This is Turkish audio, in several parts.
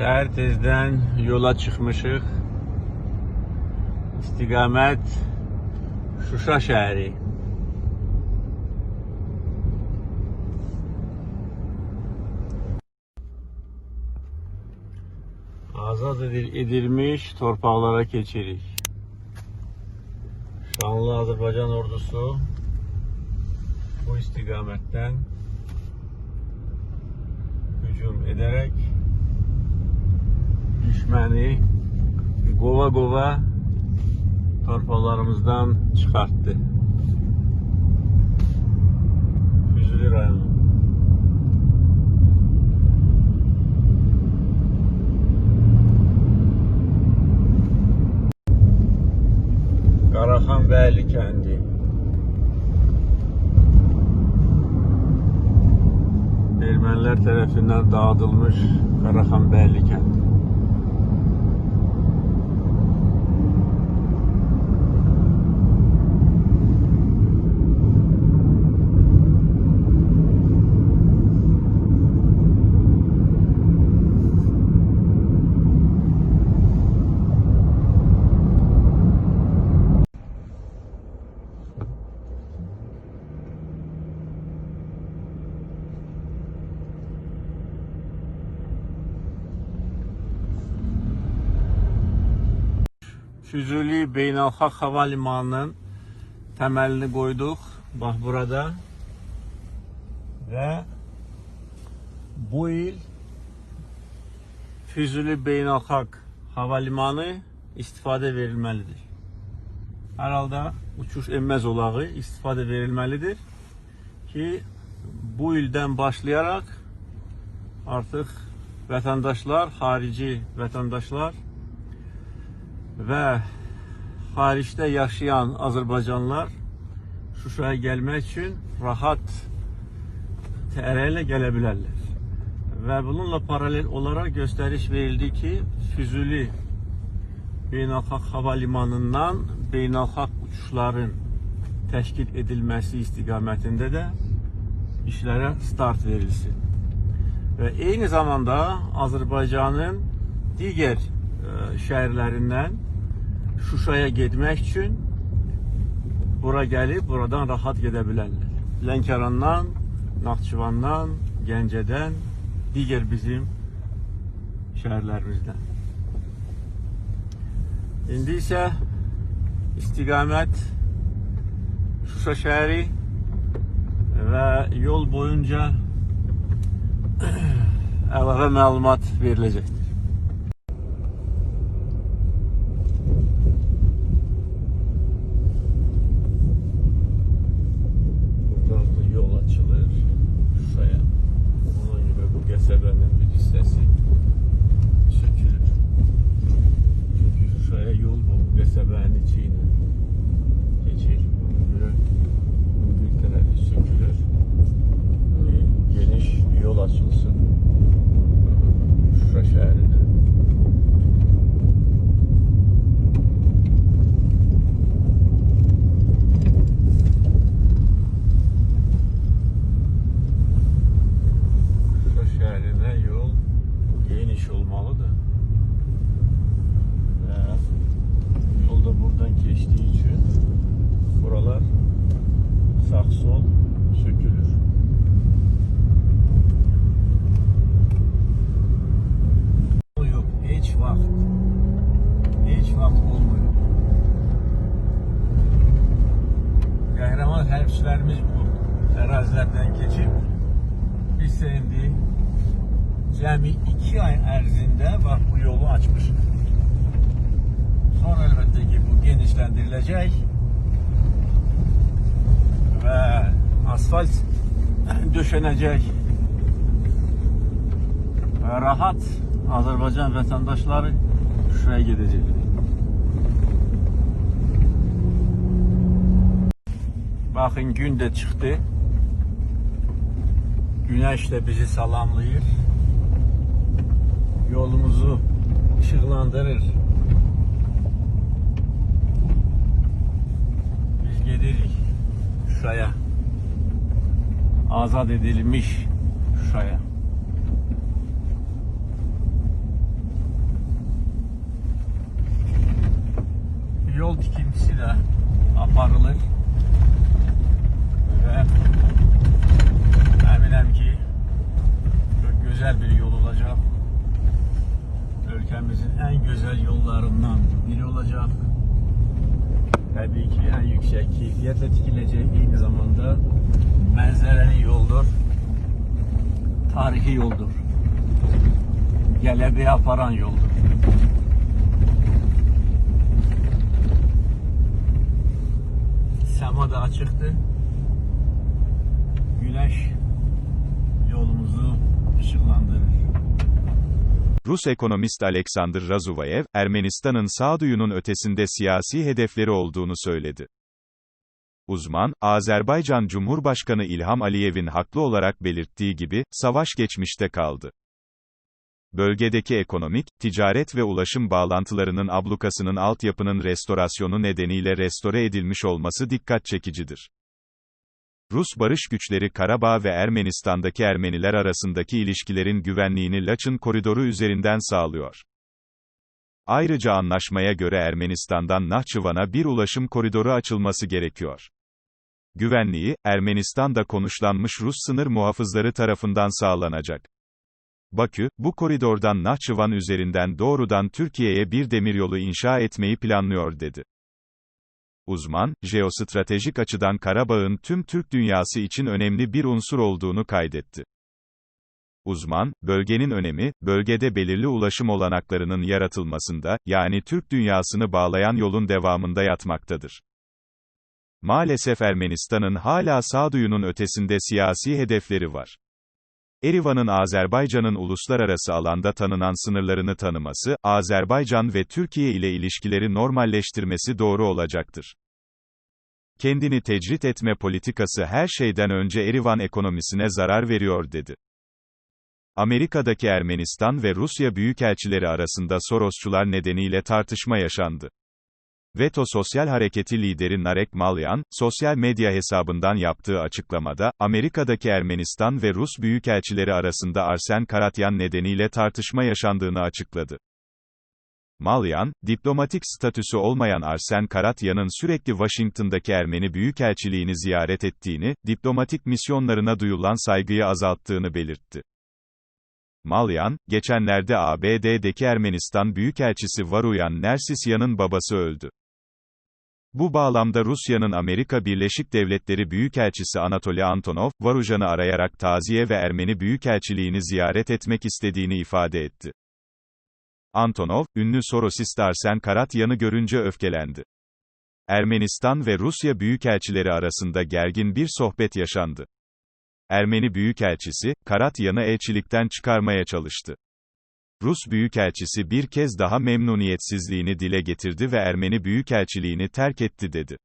Səhər tezdən yola çıxmışıq. İstiqamət Şuşa şəhəri. Azad edil- edilmiş torpaqlara keçirik. Şanlı Azərbaycan ordusu bu istiqamətdən hücum edərək düşməni qova-qova torpaqlarımızdan çıxartdı. Füzuli rayonu. Qaraxanbəyli kəndi. Ermənilər tərəfindən dağıdılmış Qaraxanbəyli kəndi. Füzuli Beynəlxalq Hava Limanının təməlini qoyduq. Bax burada. Və bu il Füzuli Beynəlxalq Hava Limanı istifadə verilməlidir. Hər uçuş enmə zolağı istifadə verilməlidir ki, bu ildən başlayaraq artıq vətəndaşlar, xarici vətəndaşlar və xaricdə yaşayan Azərbaycanlılar Şuşaya gəlmək üçün rahat təyyarə gələ bilərlər. Və bununla paralel olaraq göstəriş verildi ki, Füzuli Beynəlxalq Hava Limanından beynəlxalq uçuşların təşkil edilməsi istiqamətində də işlərə start verilsin. Və eyni zamanda Azərbaycanın digər e, şəhərlərindən Şuşaya getmək üçün bura gəlib buradan rahat gedə bilərlər. Lənkərandan, Naxçıvandan, Gəncədən, digər bizim şəhərlərimizdən. İndi isə istiqamət Şuşa şəhəri və yol boyunca əlavə məlumat veriləcəkdir. Buradan da yol açılır Şuşaya. Ona göre bu qəsəbənin bir hissəsi sökülür. Çünki Şuşaya yol bu qəsəbənin içi ilə keçir. Ona görə bunun bir tərəfi sökülür. Bir geniş yol açılsın Şuşa şəhərinə. Şuşa şəhərinə yol geniş olmalıdır. Və yol da buradan keçdiyi üçün buralar sağ-sol sökülür. Yok, heç vaxt heç vaxt olmuyor. Qəhrəman hərbçilərimiz bu ərazilərdən keçib biz də indi cəmi iki ay ərzində bax bu yolu açmışıq. Sonra əlbəttə ki bu genişləndiriləcək və asfalt döşənəcək və rahat Azərbaycan vətəndaşları Şuşaya gedəcəklər. Baxın gün də çıxdı. Güneş de bizi salamlayır yolumuzu ışıklandırır. Biz gelirik Şuşa'ya. Azat edilmiş Şuşa'ya. Yol tikintisi de aparılır ve Ülkemizin en güzel yollarından biri olacak. Tabii ki en yüksek keyfiyetle dikilecek aynı zamanda manzareli yoldur. Tarihi yoldur. Gelebe aparan yoldur. Sema da açıktı. Güneş yolumuzu ışıklandırır. Rus ekonomist Alexander Razuvayev, Ermenistan'ın sağduyunun ötesinde siyasi hedefleri olduğunu söyledi. Uzman, Azerbaycan Cumhurbaşkanı İlham Aliyev'in haklı olarak belirttiği gibi, savaş geçmişte kaldı. Bölgedeki ekonomik, ticaret ve ulaşım bağlantılarının ablukasının altyapının restorasyonu nedeniyle restore edilmiş olması dikkat çekicidir. Rus barış güçleri Karabağ ve Ermenistan'daki Ermeniler arasındaki ilişkilerin güvenliğini Laçın koridoru üzerinden sağlıyor. Ayrıca anlaşmaya göre Ermenistan'dan Nahçıvan'a bir ulaşım koridoru açılması gerekiyor. Güvenliği, Ermenistan'da konuşlanmış Rus sınır muhafızları tarafından sağlanacak. Bakü, bu koridordan Nahçıvan üzerinden doğrudan Türkiye'ye bir demiryolu inşa etmeyi planlıyor dedi. Uzman, jeostratejik açıdan Karabağ'ın tüm Türk dünyası için önemli bir unsur olduğunu kaydetti. Uzman, bölgenin önemi, bölgede belirli ulaşım olanaklarının yaratılmasında, yani Türk dünyasını bağlayan yolun devamında yatmaktadır. Maalesef Ermenistan'ın hala sağduyunun ötesinde siyasi hedefleri var. Erivan'ın Azerbaycan'ın uluslararası alanda tanınan sınırlarını tanıması, Azerbaycan ve Türkiye ile ilişkileri normalleştirmesi doğru olacaktır. Kendini tecrit etme politikası her şeyden önce Erivan ekonomisine zarar veriyor dedi. Amerika'daki Ermenistan ve Rusya büyükelçileri arasında Sorosçular nedeniyle tartışma yaşandı. Veto Sosyal Hareketi lideri Narek Malyan, sosyal medya hesabından yaptığı açıklamada, Amerika'daki Ermenistan ve Rus büyükelçileri arasında Arsen Karatyan nedeniyle tartışma yaşandığını açıkladı. Malyan, diplomatik statüsü olmayan Arsen Karatyan'ın sürekli Washington'daki Ermeni büyükelçiliğini ziyaret ettiğini, diplomatik misyonlarına duyulan saygıyı azalttığını belirtti. Malyan, geçenlerde ABD'deki Ermenistan Büyükelçisi Varuyan Nersisyan'ın babası öldü. Bu bağlamda Rusya'nın Amerika Birleşik Devletleri Büyükelçisi Anatoly Antonov, Varujan'ı arayarak taziye ve Ermeni Büyükelçiliğini ziyaret etmek istediğini ifade etti. Antonov, ünlü Sorosist Arsen Karatyan'ı görünce öfkelendi. Ermenistan ve Rusya Büyükelçileri arasında gergin bir sohbet yaşandı. Ermeni Büyükelçisi, Karatyan'ı elçilikten çıkarmaya çalıştı. Rus Büyükelçisi bir kez daha memnuniyetsizliğini dile getirdi ve Ermeni Büyükelçiliğini terk etti dedi.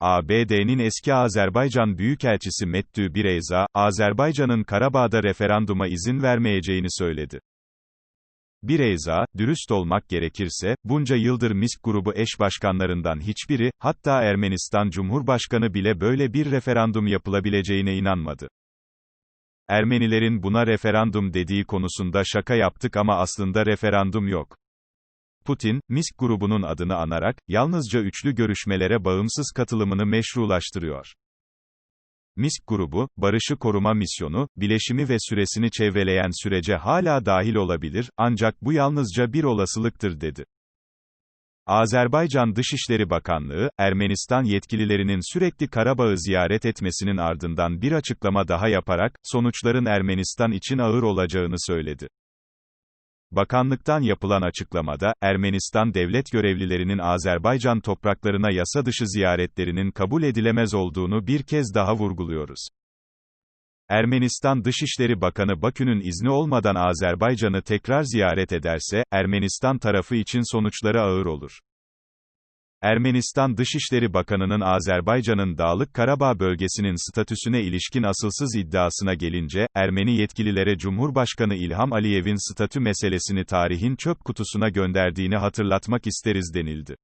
ABD'nin eski Azerbaycan Büyükelçisi Mettü Bireyza, Azerbaycan'ın Karabağ'da referanduma izin vermeyeceğini söyledi. Bireyza, dürüst olmak gerekirse, bunca yıldır MİSK grubu eş başkanlarından hiçbiri, hatta Ermenistan Cumhurbaşkanı bile böyle bir referandum yapılabileceğine inanmadı. Ermenilerin buna referandum dediği konusunda şaka yaptık ama aslında referandum yok. Putin, MİSK grubunun adını anarak, yalnızca üçlü görüşmelere bağımsız katılımını meşrulaştırıyor. MİSK grubu, barışı koruma misyonu, bileşimi ve süresini çevreleyen sürece hala dahil olabilir, ancak bu yalnızca bir olasılıktır dedi. Azerbaycan Dışişleri Bakanlığı, Ermenistan yetkililerinin sürekli Karabağ'ı ziyaret etmesinin ardından bir açıklama daha yaparak, sonuçların Ermenistan için ağır olacağını söyledi. Bakanlıktan yapılan açıklamada, Ermenistan devlet görevlilerinin Azerbaycan topraklarına yasa dışı ziyaretlerinin kabul edilemez olduğunu bir kez daha vurguluyoruz. Ermenistan Dışişleri Bakanı Bakü'nün izni olmadan Azerbaycan'ı tekrar ziyaret ederse, Ermenistan tarafı için sonuçları ağır olur. Ermenistan Dışişleri Bakanı'nın Azerbaycan'ın Dağlık Karabağ bölgesinin statüsüne ilişkin asılsız iddiasına gelince, Ermeni yetkililere Cumhurbaşkanı İlham Aliyev'in statü meselesini tarihin çöp kutusuna gönderdiğini hatırlatmak isteriz denildi.